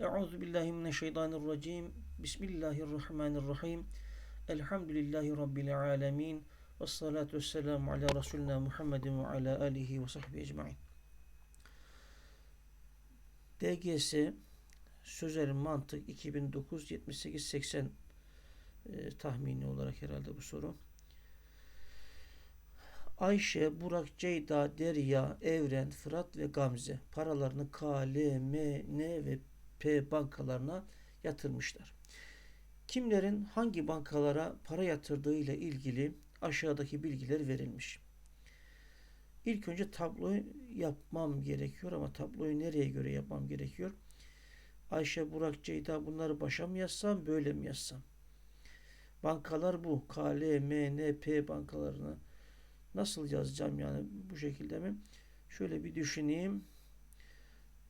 Euzu billahi mineşşeytanirracim. Bismillahirrahmanirrahim. Elhamdülillahi rabbil alamin. Ves salatu vesselamu ala Resulina Muhammedin ve ala alihi ve sahbihi ecmaîn. DGS Sözel Mantık 2009 78 80 e, tahmini olarak herhalde bu soru. Ayşe, Burak, Ceyda, Derya, Evren, Fırat ve Gamze paralarını K, L, M, N ve P bankalarına yatırmışlar. Kimlerin hangi bankalara para yatırdığı ile ilgili aşağıdaki bilgiler verilmiş. İlk önce tabloyu yapmam gerekiyor ama tabloyu nereye göre yapmam gerekiyor? Ayşe, Burak, Ceyda bunları başa mı yazsam, böyle mi yazsam? Bankalar bu. K, L, M, N, P bankalarını nasıl yazacağım yani bu şekilde mi? Şöyle bir düşüneyim.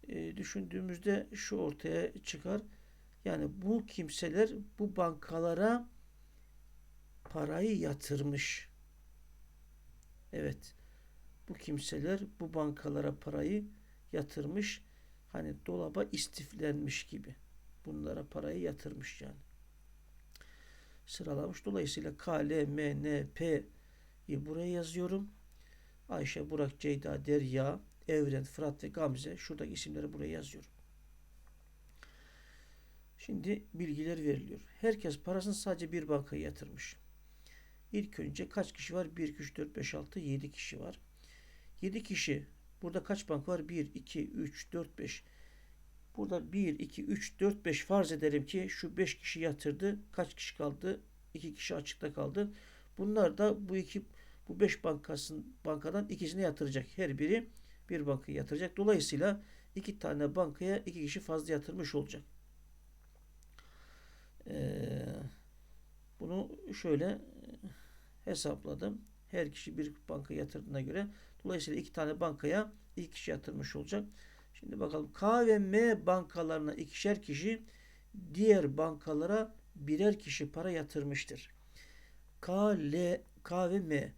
E, düşündüğümüzde şu ortaya çıkar. Yani bu kimseler bu bankalara parayı yatırmış. Evet. Bu kimseler bu bankalara parayı yatırmış. Hani dolaba istiflenmiş gibi. Bunlara parayı yatırmış yani. Sıralamış. Dolayısıyla K, L, M, N, P'yi buraya yazıyorum. Ayşe, Burak, Ceyda, Derya, Evren, Fırat ve Gamze. Şuradaki isimleri buraya yazıyorum. Şimdi bilgiler veriliyor. Herkes parasını sadece bir bankaya yatırmış. İlk önce kaç kişi var? 1, 2, 3, 4, 5, 6, 7 kişi var. 7 kişi. Burada kaç bank var? 1, 2, 3, 4, 5. Burada 1, 2, 3, 4, 5 farz edelim ki şu 5 kişi yatırdı. Kaç kişi kaldı? 2 kişi açıkta kaldı. Bunlar da bu iki bu 5 bankasın bankadan ikisine yatıracak. Her biri bir bankaya yatıracak. Dolayısıyla iki tane bankaya iki kişi fazla yatırmış olacak. Ee, bunu şöyle hesapladım. Her kişi bir banka yatırdığına göre dolayısıyla iki tane bankaya iki kişi yatırmış olacak. Şimdi bakalım K ve M bankalarına ikişer kişi diğer bankalara birer kişi para yatırmıştır. K, L, K ve M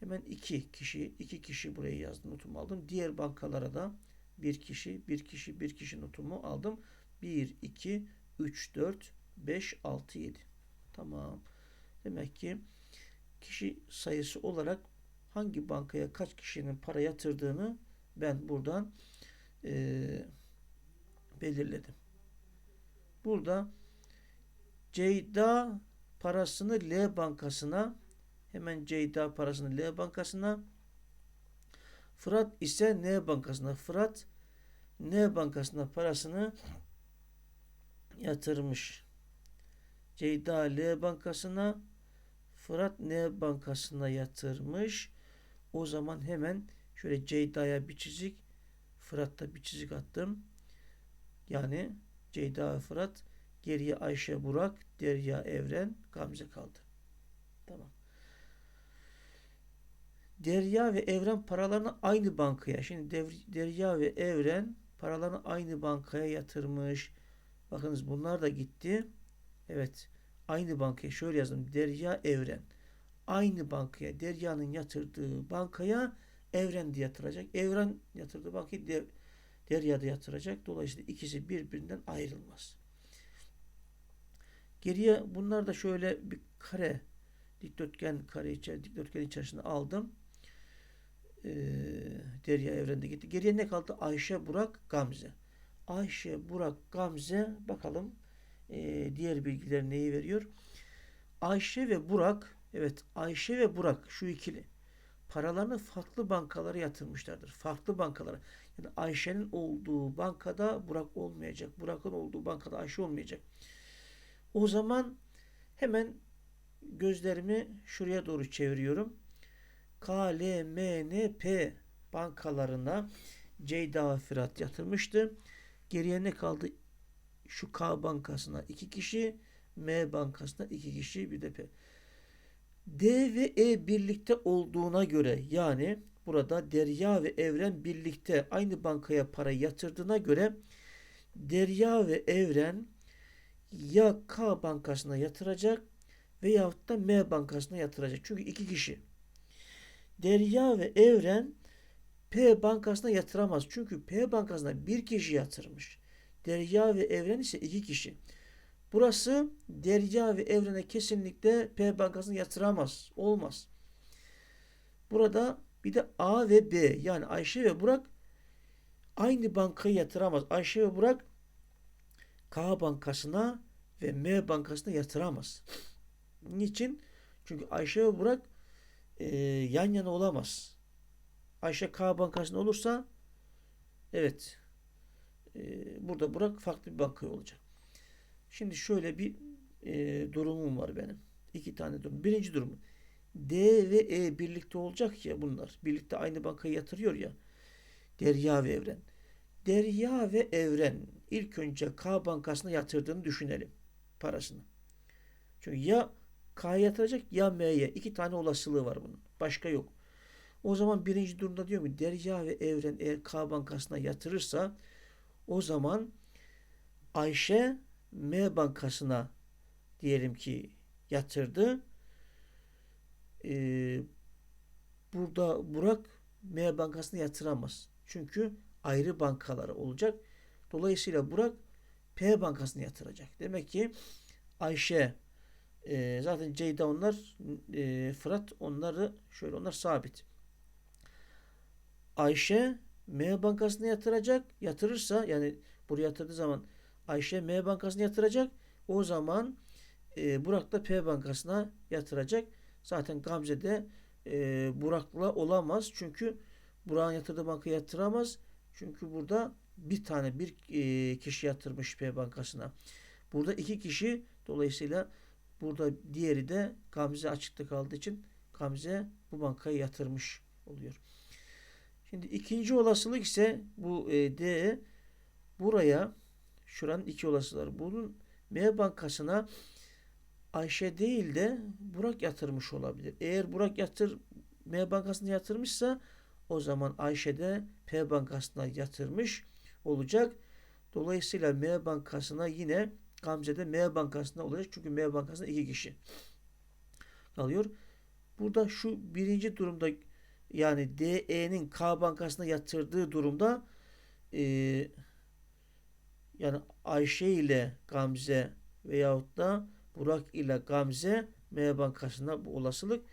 hemen iki kişi iki kişi buraya yazdım notumu aldım. Diğer bankalara da bir kişi bir kişi bir kişi notumu aldım. 1, 2, 3, 4, 5, 6, 7. Tamam. Demek ki kişi sayısı olarak hangi bankaya kaç kişinin para yatırdığını ben buradan e, belirledim. Burada Ceyda parasını L bankasına hemen Ceyda parasını L bankasına Fırat ise N bankasına Fırat N bankasına parasını yatırmış. Ceyda L bankasına Fırat N bankasına yatırmış. O zaman hemen şöyle Ceyda'ya bir çizik Fırat'ta bir çizik attım. Yani Ceyda Fırat geriye Ayşe Burak, Derya Evren, Gamze kaldı. Tamam. Derya ve Evren paralarını aynı bankaya. Şimdi Derya ve Evren paralarını aynı bankaya yatırmış. Bakınız bunlar da gitti. Evet. Aynı bankaya şöyle yazdım. Derya Evren. Aynı bankaya Derya'nın yatırdığı bankaya Evren de yatıracak. Evren yatırdığı bankaya Der Derya da yatıracak. Dolayısıyla ikisi birbirinden ayrılmaz. Geriye bunlar da şöyle bir kare dikdörtgen kare içer, dikdörtgen içerisinde aldım. Ee, Derya evrende gitti. Geriye ne kaldı? Ayşe, Burak, Gamze. Ayşe, Burak, Gamze bakalım e, diğer bilgiler neyi veriyor? Ayşe ve Burak evet Ayşe ve Burak şu ikili paralarını farklı bankalara yatırmışlardır. Farklı bankalara. Yani Ayşe'nin olduğu bankada Burak olmayacak. Burak'ın olduğu bankada Ayşe olmayacak. O zaman hemen gözlerimi şuraya doğru çeviriyorum. K, L, M, N, P bankalarına Ceyda ve yatırmıştı. Geriye ne kaldı? Şu K bankasına iki kişi, M bankasına iki kişi, bir de P. D ve E birlikte olduğuna göre yani burada Derya ve Evren birlikte aynı bankaya para yatırdığına göre Derya ve Evren ya K bankasına yatıracak veyahut da M bankasına yatıracak. Çünkü iki kişi. Derya ve Evren P bankasına yatıramaz. Çünkü P bankasına bir kişi yatırmış. Derya ve Evren ise iki kişi. Burası Derya ve Evren'e kesinlikle P bankasını yatıramaz. Olmaz. Burada bir de A ve B yani Ayşe ve Burak aynı bankayı yatıramaz. Ayşe ve Burak K bankasına ve M bankasına yatıramaz. Niçin? Çünkü Ayşe ve Burak e, yan yana olamaz. Ayşe K bankasında olursa evet e, burada Burak farklı bir bankaya olacak. Şimdi şöyle bir e, durumum var benim. İki tane durum. Birinci durum. D ve E birlikte olacak ya bunlar. Birlikte aynı bankaya yatırıyor ya. Derya ve Evren. Derya ve Evren ilk önce K bankasına yatırdığını düşünelim parasını. Çünkü ya K'ya yatıracak ya M'ye. iki tane olasılığı var bunun. Başka yok. O zaman birinci durumda diyor mu? Derya ve Evren eğer K bankasına yatırırsa o zaman Ayşe M bankasına diyelim ki yatırdı. Ee, burada Burak M bankasına yatıramaz. Çünkü ayrı bankaları olacak. Dolayısıyla Burak P bankasına yatıracak. Demek ki Ayşe e, zaten Ceyda onlar e, Fırat onları şöyle onlar sabit. Ayşe M bankasına yatıracak. Yatırırsa yani buraya yatırdığı zaman Ayşe M bankasına yatıracak. O zaman e, Burak da P bankasına yatıracak. Zaten Gamze de e, Burak'la olamaz. Çünkü Burak'ın yatırdığı bankaya yatıramaz. Çünkü burada bir tane bir e, kişi yatırmış P bankasına. Burada iki kişi dolayısıyla burada diğeri de Gamze açıkta kaldığı için Gamze bu bankaya yatırmış oluyor. Şimdi ikinci olasılık ise bu e, D buraya şuranın iki olasılıkları. Bunun M bankasına Ayşe değil de Burak yatırmış olabilir. Eğer Burak yatır M bankasına yatırmışsa o zaman Ayşe de P bankasına yatırmış olacak. Dolayısıyla M bankasına yine Gamze de M bankasına olacak. Çünkü M bankasında iki kişi kalıyor. Burada şu birinci durumda yani DE'nin K bankasına yatırdığı durumda e, yani Ayşe ile Gamze veyahut da Burak ile Gamze M bankasında bu olasılık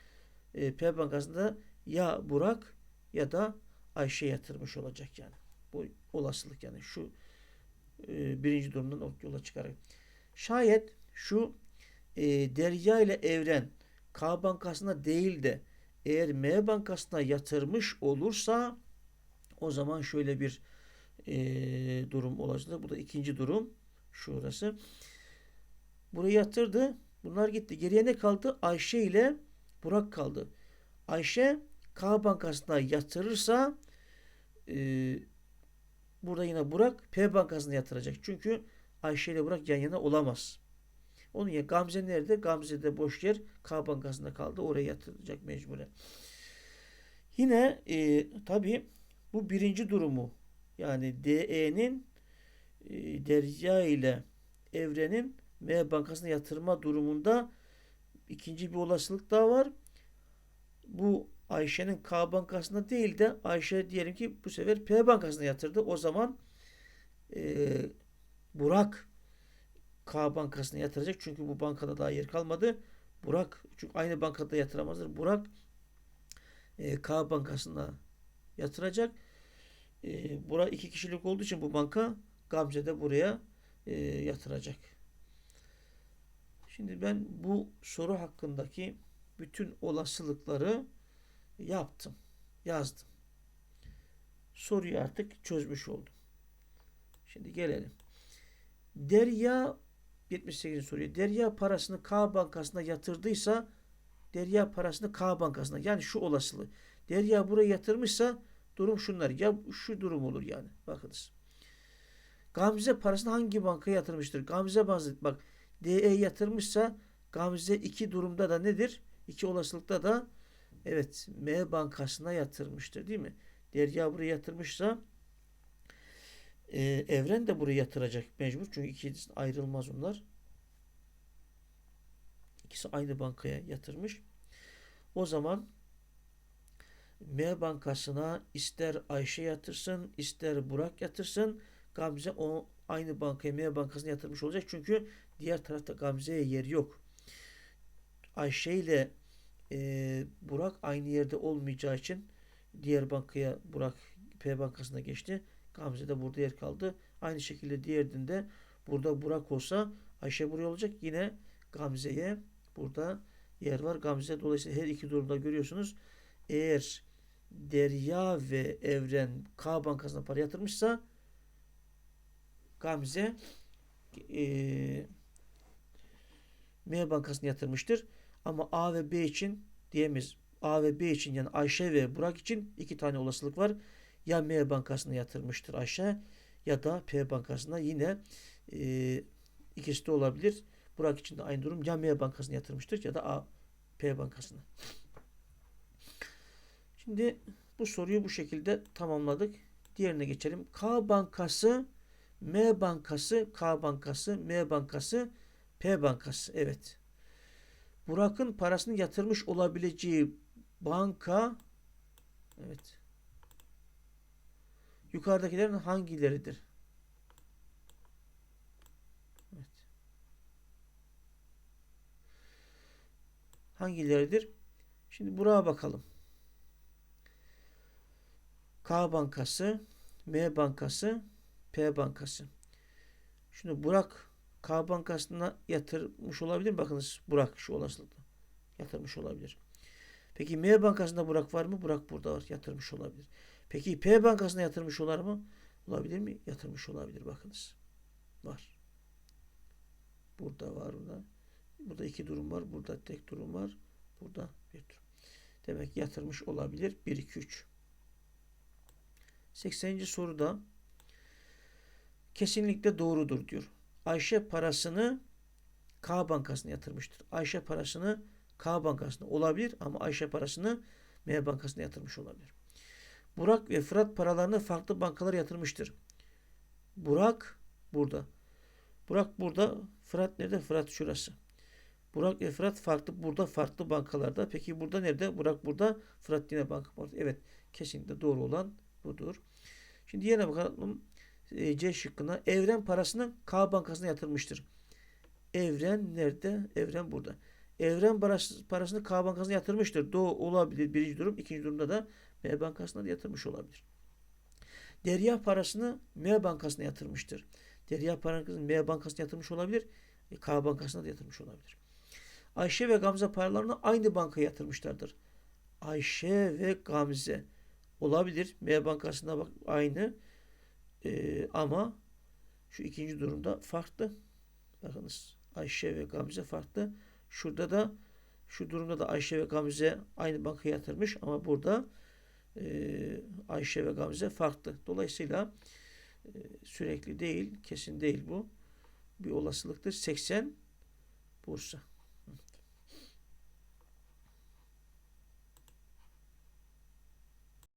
e, P bankasında ya Burak ya da Ayşe yatırmış olacak yani. Bu olasılık yani şu e, birinci durumdan yola çıkarak. Şayet şu e, Derya ile Evren K bankasına değil de eğer M bankasına yatırmış olursa o zaman şöyle bir e, durum olacak. Bu da ikinci durum. Şurası. Buraya yatırdı. Bunlar gitti. Geriye ne kaldı? Ayşe ile Burak kaldı. Ayşe K bankasına yatırırsa e, burada yine Burak P bankasına yatıracak. Çünkü Ayşe ile Burak yan yana olamaz. Onun ya Gamze nerede? Gamze'de boş yer K bankasında kaldı. Oraya yatıracak mecburen. Yine e, tabi bu birinci durumu yani DE'nin e, Derya ile Evren'in M bankasına yatırma durumunda ikinci bir olasılık daha var. Bu Ayşe'nin K bankasında değil de Ayşe diyelim ki bu sefer P bankasına yatırdı. O zaman e, Burak K bankasına yatıracak. Çünkü bu bankada daha yer kalmadı. Burak çünkü aynı bankada yatıramazdır. Burak e, K bankasına yatıracak. E, Burak iki kişilik olduğu için bu banka Gamze de buraya e, yatıracak. Şimdi ben bu soru hakkındaki bütün olasılıkları yaptım. Yazdım. Soruyu artık çözmüş oldum. Şimdi gelelim. Derya 78. soruyu. Derya parasını K bankasına yatırdıysa Derya parasını K bankasına yani şu olasılığı. Derya buraya yatırmışsa durum şunlar. Ya şu durum olur yani. Bakınız. Gamze parasını hangi bankaya yatırmıştır? Gamze bazı bak DE yatırmışsa Gamze iki durumda da nedir? İki olasılıkta da evet M bankasına yatırmıştır değil mi? Derya buraya yatırmışsa e, Evren de buraya yatıracak mecbur. Çünkü ikisi ayrılmaz onlar. İkisi aynı bankaya yatırmış. O zaman M bankasına ister Ayşe yatırsın, ister Burak yatırsın. Gamze o aynı bankaya M bankasına yatırmış olacak. Çünkü diğer tarafta Gamze'ye yer yok. Ayşe ile e, Burak aynı yerde olmayacağı için diğer bankaya Burak P bankasına geçti. Gamze de burada yer kaldı. Aynı şekilde diğerinde burada Burak olsa Ayşe buraya olacak. Yine Gamze'ye burada yer var. Gamze dolayısıyla her iki durumda görüyorsunuz. Eğer Derya ve Evren K bankasına para yatırmışsa Gamze e, M bankasına yatırmıştır. Ama A ve B için diyemeyiz. A ve B için yani Ayşe ve Burak için iki tane olasılık var. Ya M bankasına yatırmıştır Ayşe ya da P bankasına yine e, ikisi de olabilir. Burak için de aynı durum. Ya M bankasına yatırmıştır ya da A P bankasına. Şimdi bu soruyu bu şekilde tamamladık. Diğerine geçelim. K bankası, M bankası, K bankası, M bankası, P bankası. Evet. Burak'ın parasını yatırmış olabileceği banka evet. Yukarıdakilerin hangileridir? Evet. Hangileridir? Şimdi Burak'a bakalım. K bankası, M bankası, P bankası. Şimdi Burak K bankasına yatırmış olabilir? Bakınız Burak şu olasılıkla yatırmış olabilir. Peki M bankasında Burak var mı? Burak burada var. Yatırmış olabilir. Peki P bankasına yatırmış olar mı? Olabilir mi? Yatırmış olabilir. Bakınız. Var. Burada var. Burada. Burada iki durum var. Burada tek durum var. Burada bir durum. Demek yatırmış olabilir. 1, 2, 3. 80. soruda kesinlikle doğrudur diyor. Ayşe parasını K bankasına yatırmıştır. Ayşe parasını K bankasına olabilir ama Ayşe parasını M bankasına yatırmış olabilir. Burak ve Fırat paralarını farklı bankalara yatırmıştır. Burak burada. Burak burada. Fırat nerede? Fırat şurası. Burak ve Fırat farklı burada farklı bankalarda. Peki burada nerede? Burak burada. Fırat yine banka. Evet. Kesinlikle doğru olan budur. Şimdi diğerine bakalım. E, C şıkkına. Evren parasını K bankasına yatırmıştır. Evren nerede? Evren burada. Evren parası, parasını K bankasına yatırmıştır. Doğru olabilir birinci durum. İkinci durumda da M bankasına da yatırmış olabilir. Derya parasını M bankasına yatırmıştır. Derya parasını M bankasına yatırmış olabilir. E, K bankasına da yatırmış olabilir. Ayşe ve Gamze paralarını aynı bankaya yatırmışlardır. Ayşe ve Gamze olabilir. M bankasında bak aynı. Ee, ama şu ikinci durumda farklı. Bakınız Ayşe ve Gamze farklı. Şurada da şu durumda da Ayşe ve Gamze aynı bankaya yatırmış ama burada e, Ayşe ve Gamze farklı. Dolayısıyla e, sürekli değil, kesin değil bu. Bir olasılıktır. 80 Bursa.